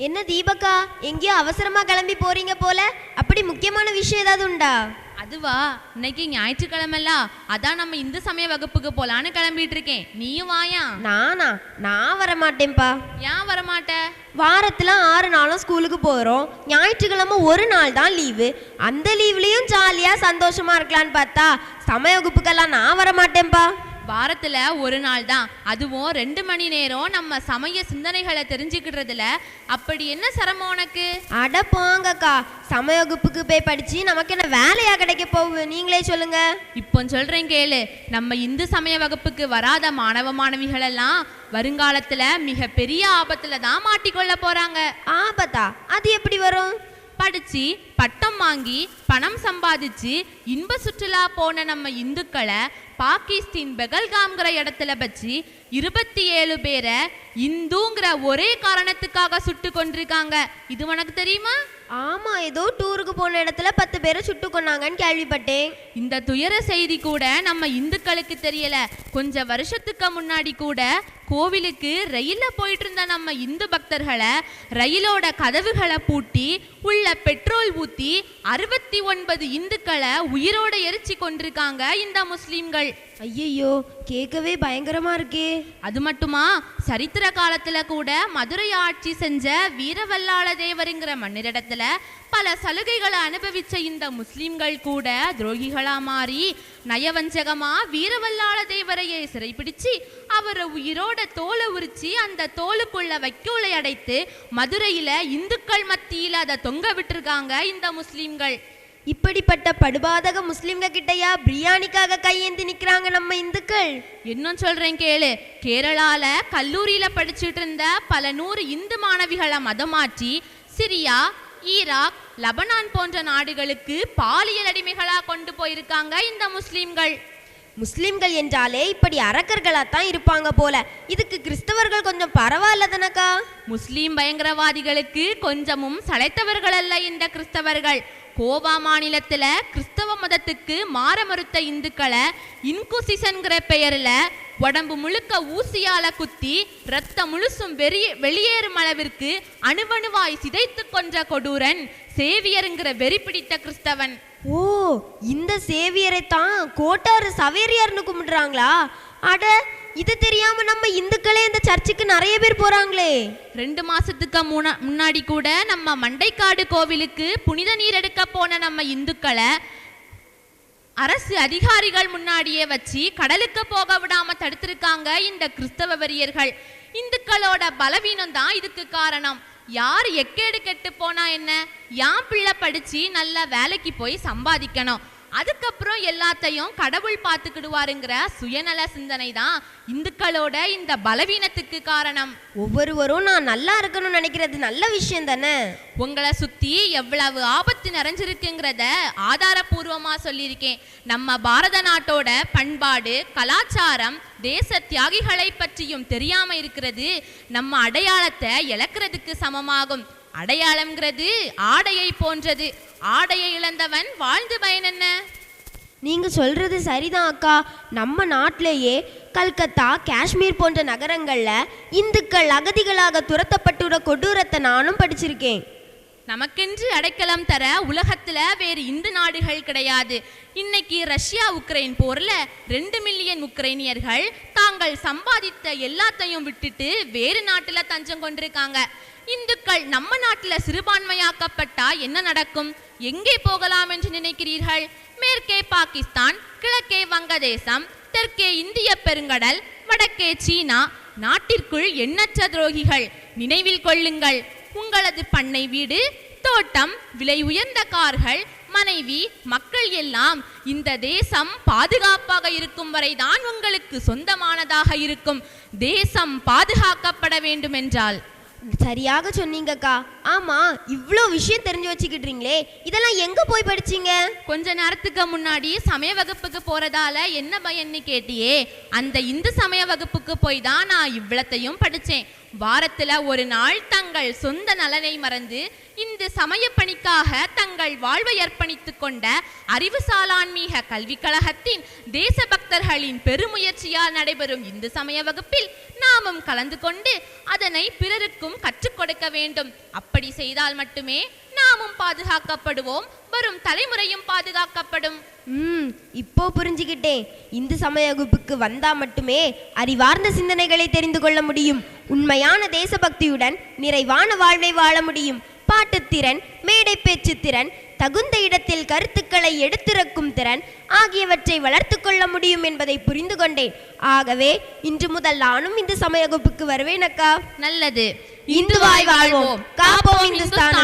என்ன தீபக்கா எங்கேயோ அவசரமா கிளம்பி போறீங்க போல? அப்படி முக்கியமான விஷயம் ஏதாவது உண்டா? அதுவா இன்னைக்கு ஞாயிற்றுக்கிழமைல அதான் நம்ம இந்து சமய வகுப்புக்கு போலான்னு கிளம்பிட்டு இருக்கேன் நீயும் வாயா? நானா? நான் வர மாட்டேன்ப்பா ஏன் வரமாட்ட? வாரத்துல ஆறு நாளும் ஸ்கூலுக்கு போறோம். ஞாயிற்றுக்கிழமை ஒரு நாள் தான் லீவு. அந்த லீவ்லயும் ஜாலியா சந்தோஷமா இருக்கலாம்னு பார்த்தா சமய வகுப்புக்கெல்லாம் நான் வர மாட்டேன்ப்பா வாரத்துல ஒரு நாள் தான். அதுவும் ரெண்டு மணி நேரம் நம்ம சமய சிந்தனைகளை தெரிஞ்சுக்கிடுறதுல. அப்படி என்ன சிரமம் உனக்கு? அட போங்கக்கா. சமய வகுப்புக்கு போய் படிச்சு நமக்கு என்ன வேலையா கிடைக்க போகுது? நீங்களே சொல்லுங்க. இப்போ சொல்றேன் கேளு. நம்ம இந்து சமய வகுப்புக்கு வராத மாணவ மாணவிகள் எல்லாம் வருங்காலத்துல மிக பெரிய ஆபத்துல தான் மாட்டிக்கொள்ள போறாங்க. ஆபத்தா? அது எப்படி வரும்? படிச்சு பட்டம் வாங்கி பணம் சம்பாதிச்சு இன்ப சுற்றுலா போன நம்ம இந்துக்களை பாகிஸ்தான் பெகல்காம்ங்கிற இடத்துல வச்சு இருபத்தி ஏழு பேரை இந்துங்கிற ஒரே காரணத்துக்காக சுட்டு கொண்டிருக்காங்க இது உனக்கு தெரியுமா? ஆமா ஏதோ டூருக்கு போன இடத்துல பத்து பேரை சுட்டு கொன்னாங்கன்னு கேள்விப்பட்டேன். இந்த துயர செய்தி கூட நம்ம இந்துக்களுக்கு தெரியல. கொஞ்ச வருஷத்துக்கு முன்னாடி கூட கோவிலுக்கு ரயில்ல போயிட்டு இருந்த நம்ம இந்து பக்தர்களை ரயிலோட கதவுகளை பூட்டி உள்ள பெட்ரோல் ஊத்தி அறுபத்தி ஒன்பது இந்துக்களை உயிரோட எரிச்சு கொண்டிருக்காங்க இந்த முஸ்லிம்கள். ஐயையோ கேட்கவே பயங்கரமா இருக்கே. அது மட்டுமா? சரித்திர காலத்துல கூட மதுரை ஆட்சி செஞ்ச வீரவல்லாள தேவருங்கிற மன்னிரிடத்துல பல சலுகைகளை அனுபவிச்ச இந்த முஸ்லிம்கள் கூட துரோகிகளா மாறி நயவஞ்சகமா வீரவல்லாள தேவரையே சிறைப்பிடிச்சு அவரை உயிரோட தோலை உரிச்சு அந்த தோலுக்குள்ள வைக்கோலை அடைத்து மதுரையில இந்துக்கள் மத்தியில அதை தொங்க விட்டுருக்காங்க இந்த முஸ்லிம்கள். இப்படிப்பட்ட படுபாதக முஸ்லிம்க கிட்டயா பிரியாணிக்காக கையேந்தி நிக்கிறாங்க நம்ம இந்துக்கள்? இன்னும் சொல்றேன் கேளு. கேரளால கல்லூரியில படிச்சுட்டு இருந்த பல நூறு இந்து மாணவிகளை மதம் மாற்றி சிரியா ஈராக் லபனான் போன்ற நாடுகளுக்கு பாலியல் அடிமைகளா கொண்டு போயிருக்காங்க இந்த முஸ்லிம்கள். முஸ்லிம்கள் என்றாலே இப்படி அரக்கர்களா தான் இருப்பாங்க போல. இதுக்கு கிறிஸ்தவர்கள் கொஞ்சம் பரவாயில்ல தானக்கா முஸ்லிம் பயங்கரவாதிகளுக்கு கொஞ்சமும் சளைத்தவர்கள் அல்ல இந்த கிறிஸ்தவர்கள். கோவா மாநிலத்தில் கிறிஸ்தவ மதத்துக்கு மாற மறுத்த இந்துக்களை இன்குசிசன்கிற பெயரில் உடம்பு முழுக்க ஊசியால குத்தி ரத்தம் முழுசும் வெறிய வெளியேறும் அளவிற்கு அணுவணுவாய் சிதைத்து கொன்ற கொடூரன் சேவியருங்கிற வெறி பிடித்த கிறிஸ்தவன். ஓ இந்த சேவியரை தான் கோட்டாறு சவேரியார்னு கும்பிடுறாங்களா? அட இது தெரியாம நம்ம இந்துக்களே இந்த சர்ச்சுக்கு நிறைய பேர் போறாங்களே. ரெண்டு மாசத்துக்கு முன்னாடி கூட நம்ம மண்டைக்காடு கோவிலுக்கு புனித நீர் எடுக்க போன நம்ம இந்துக்களை அரசு அதிகாரிகள் முன்னாடியே வச்சு கடலுக்கு போக விடாம தடுத்திருக்காங்க இந்த கிறிஸ்தவ வெறியர்கள். இந்துக்களோட பலவீனம் தான் இதுக்கு காரணம். யார் எக்கேடு கெட்டு போனா என்ன? யான் பிள்ளை படிச்சு நல்ல வேலைக்கு போய் சம்பாதிக்கணும். அதுக்கப்புறம் எல்லாத்தையும் கடவுள் பார்த்துக்கிடுவாருங்கிற சுயநல சிந்தனை தான் இந்துக்களோட இந்த பலவீனத்துக்கு காரணம். ஒவ்வொருவரும் நான் நல்லா இருக்கணும்னு நினைக்கிறது நல்ல விஷயம் தானே? உங்களை சுத்தி எவ்வளவு ஆபத்து நிறைஞ்சிருக்குங்கிறத ஆதாரபூர்வமா சொல்லியிருக்கேன். நம்ம பாரத நாட்டோட பண்பாடு கலாச்சாரம் தேச தியாகிகளை பற்றியும் தெரியாம இருக்கிறது நம்ம அடையாளத்தை இழக்கிறதுக்கு சமமாகும். அடையாளம்ங்கிறது ஆடையை போன்றது. ஆடையை இழந்தவன் வாழ்ந்து பயன் என்ன? நீங்க சொல்றது சரிதான் அக்கா. நம்ம நாட்டிலேயே கல்கத்தா காஷ்மீர் போன்ற நகரங்கள்ல இந்துக்கள் அகதிகளாக துரத்தப்பட்டுள்ள கொடூரத்தை நானும் படிச்சிருக்கேன். நமக்கென்று அடைக்கலம் தர உலகத்துல வேறு இந்து நாடுகள் கிடையாது. இன்னைக்கு ரஷ்யா உக்ரைன் போர்ல ரெண்டு மில்லியன் உக்ரைனியர்கள் தாங்கள் சம்பாதித்த எல்லாத்தையும் விட்டுட்டு வேறு நாட்டுல தஞ்சம் கொண்டிருக்காங்க. இந்துக்கள் நம்ம நாட்டுல சிறுபான்மையாக்கப்பட்டா என்ன நடக்கும்? எங்கே போகலாம் என்று நினைக்கிறீர்கள்? மேற்கே பாகிஸ்தான் கிழக்கே வங்கதேசம் தெற்கே இந்திய பெருங்கடல் வடக்கே சீனா நாட்டிற்குள் எண்ணற்ற துரோகிகள். நினைவில் கொள்ளுங்கள் உங்களது பண்ணை வீடு தோட்டம் விலை உயர்ந்த கார்கள் மனைவி மக்கள் எல்லாம் இந்த தேசம் பாதுகாப்பாக இருக்கும் வரைதான் உங்களுக்கு சொந்தமானதாக இருக்கும். தேசம் பாதுகாக்கப்பட வேண்டும் என்றால் சரியாக சொன்னீங்கக்கா. ஆமா இவ்வளோ விஷயம் தெரிஞ்சு வச்சுக்கிட்டீங்களே இதெல்லாம் எங்க போய் படிச்சீங்க? கொஞ்ச நேரத்துக்கு முன்னாடி சமய வகுப்புக்கு போறதால என்ன பயன்னு கேட்டியே அந்த இந்து சமய வகுப்புக்கு போய் தான் நான் இவ்வளத்தையும் படிச்சேன். வாரத்துல ஒரு நாள் தங்கள் தங்கள் சொந்த நலனை மறந்து இந்த சமய பணிக்காக தங்கள் வாழ்வை அர்ப்பணித்துக் கொண்ட அறிவுசாலான்மீக கல்விக் கழகத்தின் தேசபக்தர்களின் பெருமுயற்சியால் நடைபெறும் இந்து சமய வகுப்பில் நாமும் கலந்து கொண்டு அதனை பிறருக்கும் கற்றுக் கொடுக்க வேண்டும். அப்படி செய்தால் மட்டுமே நாமும் பாதுகாக்கப்படுவோம். வரும் தலைமுறையும் பாதுகாக்கப்படும். ம் இப்போ புரிஞ்சுக்கிட்டேன் இந்து சமய வகுப்புக்கு வந்தா மட்டுமே அறிவார்ந்த சிந்தனைகளை தெரிந்து கொள்ள முடியும். உண்மையான தேசபக்தியுடன் நிறைவான வாழ்வை வாழ முடியும். பாட்டுத்திறன் மேடை பேச்சு திறன் தகுந்த இடத்தில் கருத்துக்களை எடுத்திறக்கும் திறன் ஆகியவற்றை வளர்த்து கொள்ள முடியும் என்பதை புரிந்து கொண்டேன். ஆகவே இன்று முதல் நானும் இந்த சமய வகுப்புக்கு வருவேன் அக்கா. நல்லது. இந்துவாய் வாழ்வோம். காப்போம் இந்துஸ்தான